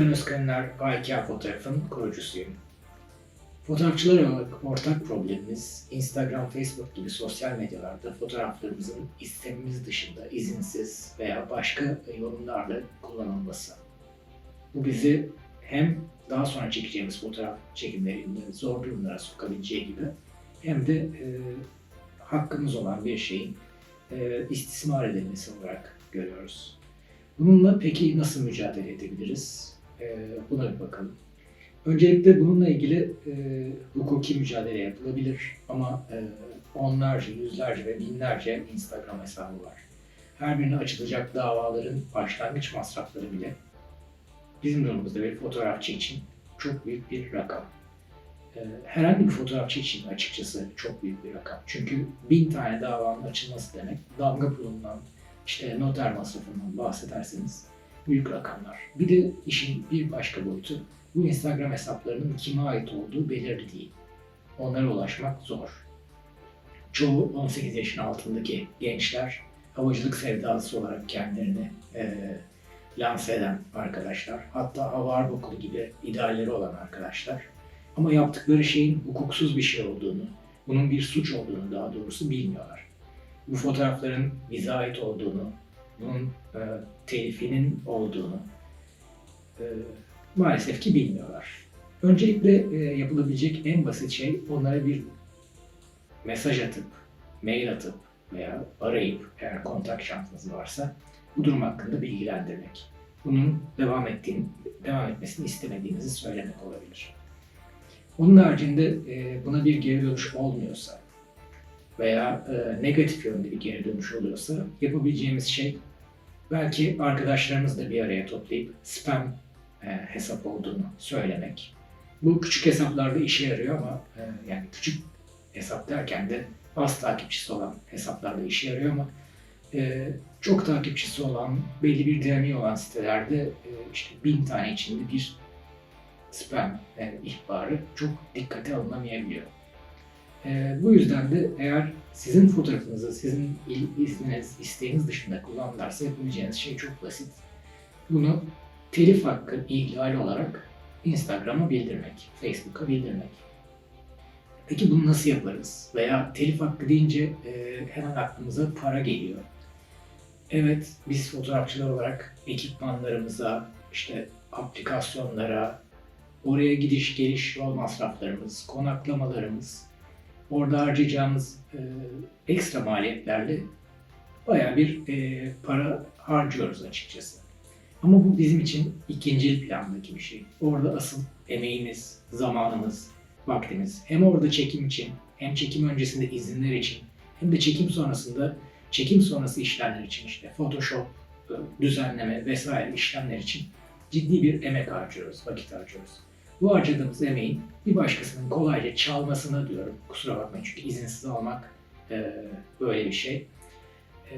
Ben Özkanlar IKEA Fotoğraf'ın kurucusuyum. Fotoğrafçılar olarak ortak problemimiz Instagram, Facebook gibi sosyal medyalarda fotoğraflarımızın istemimiz dışında izinsiz veya başka yorumlarla kullanılması. Bu bizi hem daha sonra çekeceğimiz fotoğraf çekimlerinde zor durumlara sokabileceği gibi hem de e, hakkımız olan bir şeyin e, istismar edilmesi olarak görüyoruz. Bununla peki nasıl mücadele edebiliriz? E, buna bir bakalım. Öncelikle bununla ilgili e, hukuki mücadele yapılabilir ama e, onlarca, yüzlerce ve binlerce Instagram hesabı var. Her birine açılacak davaların başlangıç masrafları bile bizim durumumuzda bir fotoğrafçı için çok büyük bir rakam. E, herhangi bir fotoğrafçı için açıkçası çok büyük bir rakam. Çünkü bin tane davanın açılması demek damga pulundan, işte noter masrafından bahsederseniz büyük rakamlar. Bir de işin bir başka boyutu bu Instagram hesaplarının kime ait olduğu belirli değil. Onlara ulaşmak zor. Çoğu 18 yaşın altındaki gençler havacılık sevdalısı olarak kendilerini e, lanse eden arkadaşlar. Hatta hava okulu gibi idealleri olan arkadaşlar. Ama yaptıkları şeyin hukuksuz bir şey olduğunu, bunun bir suç olduğunu daha doğrusu bilmiyorlar. Bu fotoğrafların bize ait olduğunu, bunun e, telifinin olduğunu e, maalesef ki bilmiyorlar. Öncelikle e, yapılabilecek en basit şey onlara bir mesaj atıp, mail atıp veya arayıp eğer kontak şansınız varsa bu durum hakkında bilgilendirmek. Bunun devam ettiğini, devam etmesini istemediğinizi söylemek olabilir. Onun haricinde e, buna bir geri dönüş olmuyorsa veya e, negatif yönde bir geri dönüş oluyorsa yapabileceğimiz şey belki arkadaşlarımızla bir araya toplayıp spam e, hesap olduğunu söylemek. Bu küçük hesaplarda işe yarıyor ama e, yani küçük hesap derken de az takipçisi olan hesaplarda işe yarıyor ama e, çok takipçisi olan, belli bir dinamiği olan sitelerde e, işte bin tane içinde bir spam e, ihbarı çok dikkate alınamayabiliyor. E, bu yüzden de eğer sizin fotoğrafınızı sizin il- isminiz, isteğiniz dışında kullanırlarsa yapabileceğiniz şey çok basit. Bunu telif hakkı ihlali olarak Instagram'a bildirmek, Facebook'a bildirmek. Peki bunu nasıl yaparız? Veya telif hakkı deyince e, hemen aklımıza para geliyor. Evet, biz fotoğrafçılar olarak ekipmanlarımıza, işte aplikasyonlara, oraya gidiş geliş yol masraflarımız, konaklamalarımız, orada harcayacağımız e, ekstra maliyetlerle bayağı bir e, para harcıyoruz açıkçası. Ama bu bizim için ikinci plandaki bir şey. Orada asıl emeğimiz, zamanımız, vaktimiz hem orada çekim için hem çekim öncesinde izinler için hem de çekim sonrasında çekim sonrası işlemler için işte Photoshop, e, düzenleme vesaire işlemler için ciddi bir emek harcıyoruz, vakit harcıyoruz. Bu harcadığımız emeğin bir başkasının kolayca çalmasına diyorum. Kusura bakmayın çünkü izinsiz almak e, böyle bir şey. E,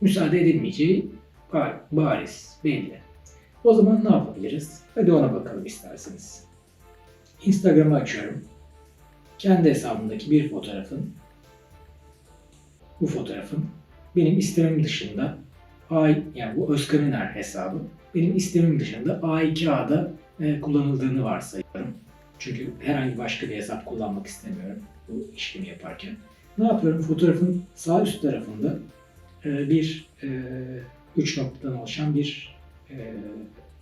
müsaade edilmeyeceği Bar- bariz, belli. O zaman ne yapabiliriz? Hadi ona bakalım isterseniz. Instagram'ı açıyorum. Kendi hesabımdaki bir fotoğrafın, bu fotoğrafın benim istemim dışında yani bu Özkan Üner hesabı benim istemim dışında A2A'da e, kullanıldığını varsayıyorum. Çünkü herhangi başka bir hesap kullanmak istemiyorum bu işlemi yaparken. Ne yapıyorum? Fotoğrafın sağ üst tarafında e, bir e, üç noktadan oluşan bir e,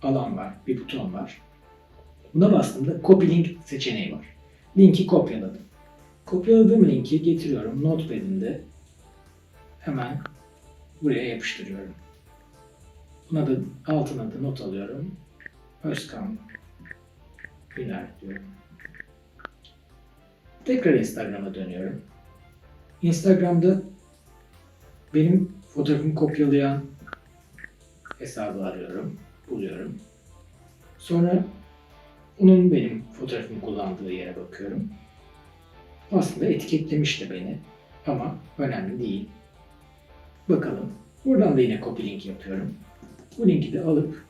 alan var, bir buton var. Buna bastığımda copy link seçeneği var. Linki kopyaladım. Kopyaladığım linki getiriyorum notepad'imde hemen buraya yapıştırıyorum. Buna da altına da not alıyorum. Özkan Güner diyorum. Tekrar Instagram'a dönüyorum. Instagram'da benim fotoğrafımı kopyalayan hesabı arıyorum, buluyorum. Sonra onun benim fotoğrafımı kullandığı yere bakıyorum. Aslında etiketlemiş de beni ama önemli değil. Bakalım. Buradan da yine copy link yapıyorum. Bu linki de alıp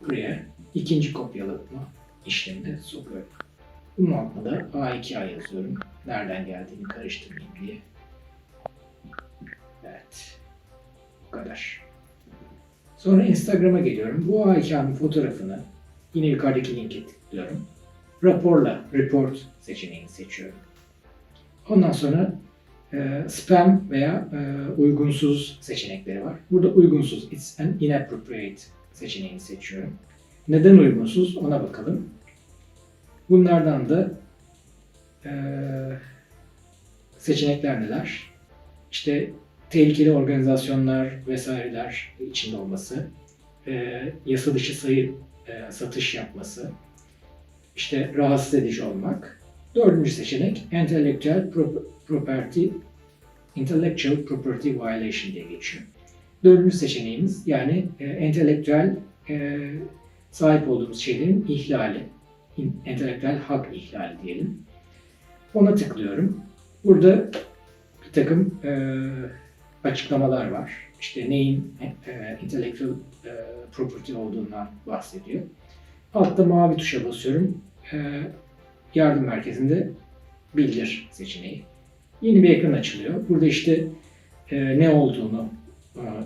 buraya ikinci kopyalama işlemine sokuyorum. Bunun altına da A2A yazıyorum. Nereden geldiğini karıştırmayayım diye. Evet. Bu kadar. Sonra Instagram'a geliyorum. Bu aykanın fotoğrafını yine yukarıdaki linke tıklıyorum. Raporla, report seçeneğini seçiyorum. Ondan sonra e, spam veya e, uygunsuz seçenekleri var. Burada uygunsuz, it's an inappropriate seçeneğini seçiyorum. Neden uygunsuz ona bakalım. Bunlardan da e, seçenekler neler? İşte tehlikeli organizasyonlar vesaireler içinde olması, e, yasa dışı sayı e, satış yapması, işte rahatsız edici olmak. Dördüncü seçenek intellectual pro- property intellectual property violation diye geçiyor. Dördüncü seçeneğimiz yani e, entelektüel e, sahip olduğumuz şeylerin ihlali, entelektüel hak ihlali diyelim. Ona tıklıyorum. Burada bir takım e, açıklamalar var. İşte neyin e, intellectual e, property olduğundan bahsediyor. Altta mavi tuşa basıyorum. E, yardım merkezinde bildir seçeneği. Yeni bir ekran açılıyor. Burada işte e, ne olduğunu e,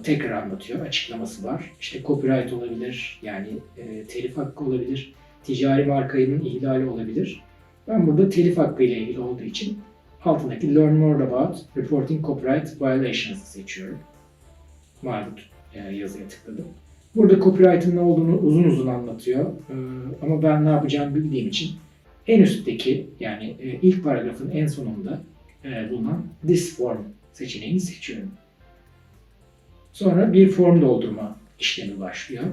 tekrar anlatıyor. Açıklaması var. İşte copyright olabilir, yani e, telif hakkı olabilir, ticari markanın ihlali olabilir. Ben burada telif hakkı ile ilgili olduğu için altındaki Learn More About Reporting Copyright Violations'ı seçiyorum. Mavi e, yazıya tıkladım. Burada copyright'ın ne olduğunu uzun uzun anlatıyor. E, ama ben ne yapacağımı bildiğim için en üstteki yani e, ilk paragrafın en sonunda e, bulunan This Form seçeneğini seçiyorum. Sonra bir form doldurma işlemi başlıyor.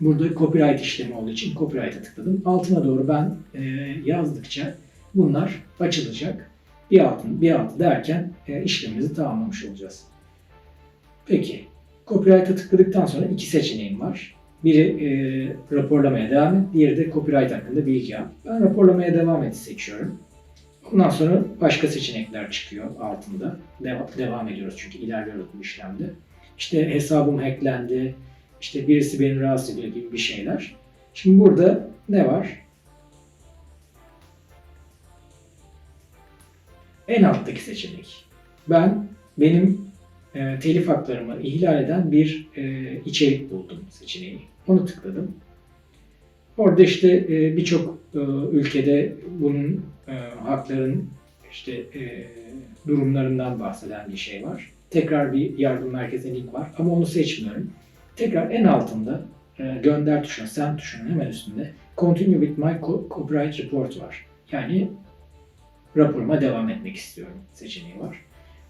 Burada copyright işlemi olduğu için copyright'a tıkladım. Altına doğru ben e, yazdıkça bunlar açılacak. Bir altın, bir altı derken e, işlemimizi tamamlamış olacağız. Peki, copyright'a tıkladıktan sonra iki seçeneğim var. Biri e, raporlamaya devam et, diğeri de copyright hakkında bilgi al. Ben raporlamaya devam et seçiyorum. Ondan sonra başka seçenekler çıkıyor altında. Devam, devam ediyoruz çünkü ilerliyoruz bu işlemde. İşte hesabım hacklendi, işte birisi beni rahatsız ediyor gibi bir şeyler. Şimdi burada ne var? En alttaki seçenek. Ben benim e, telif haklarımı ihlal eden bir e, içerik buldum seçeneği. Onu tıkladım. Orada işte e, birçok e, ülkede bunun e, hakların işte e, durumlarından bahseden bir şey var. Tekrar bir yardım merkezi link var ama onu seçmiyorum. Tekrar en altında e, gönder tuşuna, send tuşunun hemen üstünde Continue with my co- copyright report var. Yani raporuma devam etmek istiyorum seçeneği var.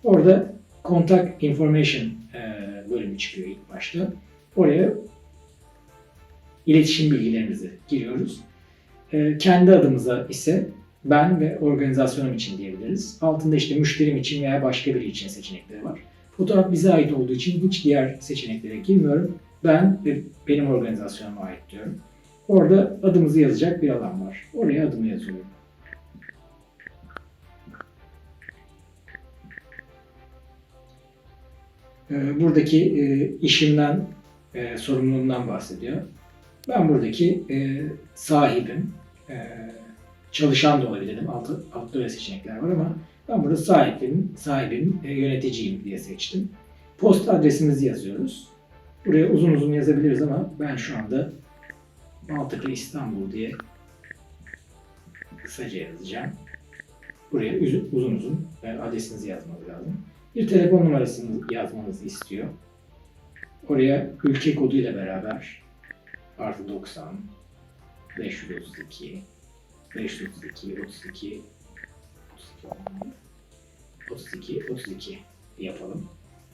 Orada contact information e, bölümü çıkıyor ilk başta. Oraya iletişim bilgilerimizi giriyoruz. E, kendi adımıza ise ben ve organizasyonum için diyebiliriz. Altında işte müşterim için veya başka biri için seçenekleri var. Fotoğraf bize ait olduğu için hiç diğer seçeneklere girmiyorum. Ben ve benim organizasyonuma ait diyorum. Orada adımızı yazacak bir alan var. Oraya adımı yazıyorum. Ee, Buradaki e, işimden, e, sorumluluğumdan bahsediyor. Ben buradaki e, sahibim, çalışan da olabilirim. Altta, altta öyle seçenekler var ama ben burada sahibim, sahibim, e, yöneticiyim diye seçtim. Posta adresimizi yazıyoruz. Buraya uzun uzun yazabiliriz ama ben şu anda Maltepe İstanbul diye kısaca yazacağım. Buraya uzun uzun adresinizi yazmanız lazım. Bir telefon numarasını yazmanızı istiyor. Oraya ülke koduyla beraber artı 90 532 532 32 32 32 yapalım.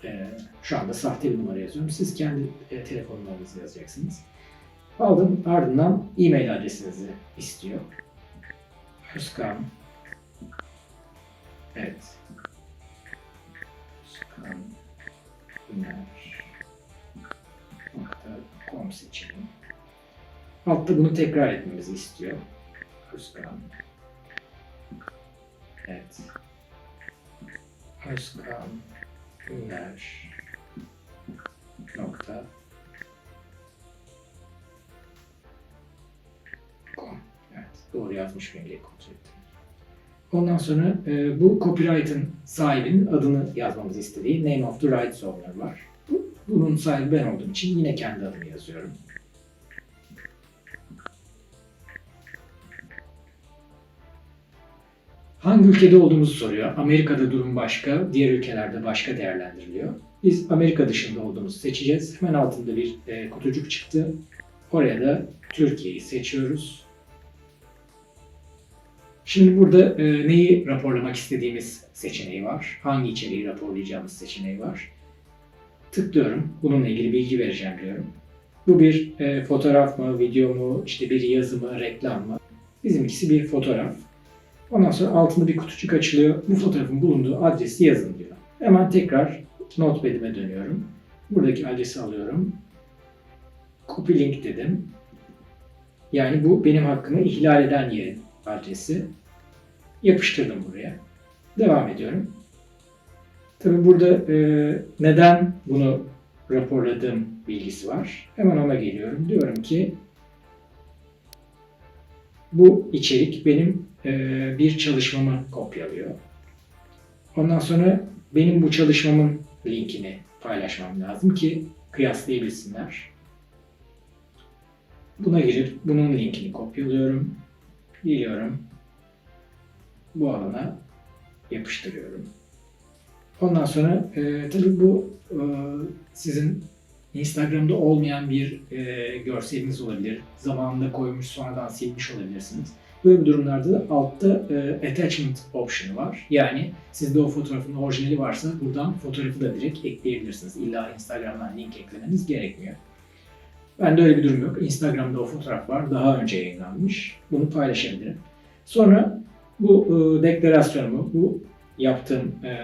Ee, şu anda sahte bir numara yazıyorum. Siz kendi e, telefon numaranızı yazacaksınız. Aldım. Ardından e-mail adresinizi istiyor. Özkan Evet. Özkan Üner com seçelim. Altta bunu tekrar etmemizi istiyor. Özkan. Evet. Özkan Üner nokta com. Evet, doğru yazmış mıyım diye kontrol. Ondan sonra e, bu copyright'ın sahibinin adını yazmamızı istediği name of the rights owner var. Bu, Bunun sahibi ben olduğum için yine kendi adımı yazıyorum. Hangi ülkede olduğumuzu soruyor. Amerika'da durum başka, diğer ülkelerde başka değerlendiriliyor. Biz Amerika dışında olduğumuzu seçeceğiz. Hemen altında bir e, kutucuk çıktı. Oraya da Türkiye'yi seçiyoruz. Şimdi burada e, neyi raporlamak istediğimiz seçeneği var. Hangi içeriği raporlayacağımız seçeneği var. Tıklıyorum. Bununla ilgili bilgi vereceğim diyorum. Bu bir e, fotoğraf mı, video mu, işte bir yazı mı, reklam mı? Bizimkisi bir fotoğraf. Ondan sonra altında bir kutucuk açılıyor. Bu fotoğrafın bulunduğu adresi yazın diyor. Hemen tekrar Notepad'ime dönüyorum. Buradaki adresi alıyorum. Copy link dedim. Yani bu benim hakkımı ihlal eden yerin adresi. Yapıştırdım buraya. Devam ediyorum. Tabi burada e, neden bunu raporladığım bilgisi var. Hemen ona geliyorum. Diyorum ki bu içerik benim bir çalışmamı kopyalıyor. Ondan sonra benim bu çalışmamın linkini paylaşmam lazım ki kıyaslayabilsinler. Buna girip bunun linkini kopyalıyorum. Geliyorum. Bu alana yapıştırıyorum. Ondan sonra e, tabii bu e, sizin Instagram'da olmayan bir e, görseliniz olabilir. Zamanında koymuş sonradan silmiş olabilirsiniz. Böyle durumlarda da altta e, attachment option'u var. Yani sizde o fotoğrafın orijinali varsa buradan fotoğrafı da direkt ekleyebilirsiniz. İlla Instagram'dan link eklemeniz gerekmiyor. Bende öyle bir durum yok. Instagram'da o fotoğraf var. Daha önce yayınlanmış. Bunu paylaşabilirim. Sonra bu e, deklarasyonumu, bu yaptığım e,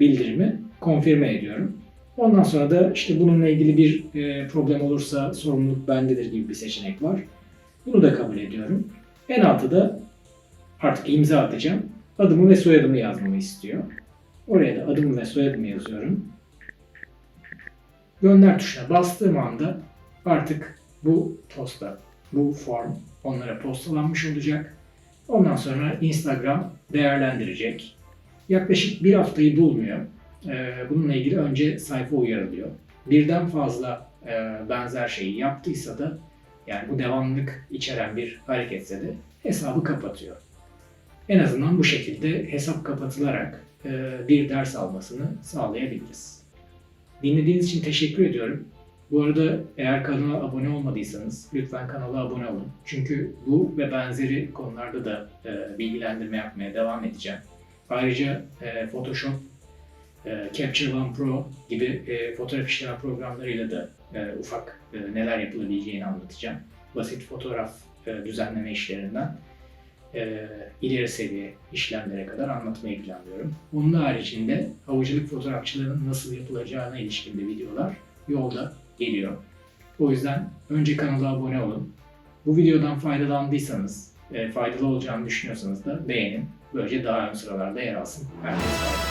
bildirimi konfirme ediyorum. Ondan sonra da işte bununla ilgili bir e, problem olursa sorumluluk bendedir gibi bir seçenek var. Bunu da kabul ediyorum. En altta da artık imza atacağım. Adımı ve soyadımı yazmamı istiyor. Oraya da adımı ve soyadımı yazıyorum. Gönder tuşuna bastığım anda artık bu posta, bu form onlara postalanmış olacak. Ondan sonra Instagram değerlendirecek. Yaklaşık bir haftayı bulmuyor. Ee, Bununla ilgili önce sayfa uyarılıyor. Birden fazla e, benzer şeyi yaptıysa da yani bu devamlılık içeren bir hareketse de hesabı kapatıyor. En azından bu şekilde hesap kapatılarak e, bir ders almasını sağlayabiliriz. Dinlediğiniz için teşekkür ediyorum. Bu arada eğer kanala abone olmadıysanız lütfen kanala abone olun. Çünkü bu ve benzeri konularda da e, bilgilendirme yapmaya devam edeceğim. Ayrıca e, Photoshop, e, Capture One Pro gibi e, fotoğraf işleme programlarıyla da e, ufak e, neler yapılabileceğini anlatacağım. Basit fotoğraf e, düzenleme işlerinden e, ileri seviye işlemlere kadar anlatmayı planlıyorum. Bunun haricinde havacılık fotoğrafçılığının nasıl yapılacağına ilişkin de videolar yolda geliyor. O yüzden önce kanala abone olun. Bu videodan faydalandıysanız, e, faydalı olacağını düşünüyorsanız da beğenin. Böylece daha ön sıralarda yer alsın. Herkese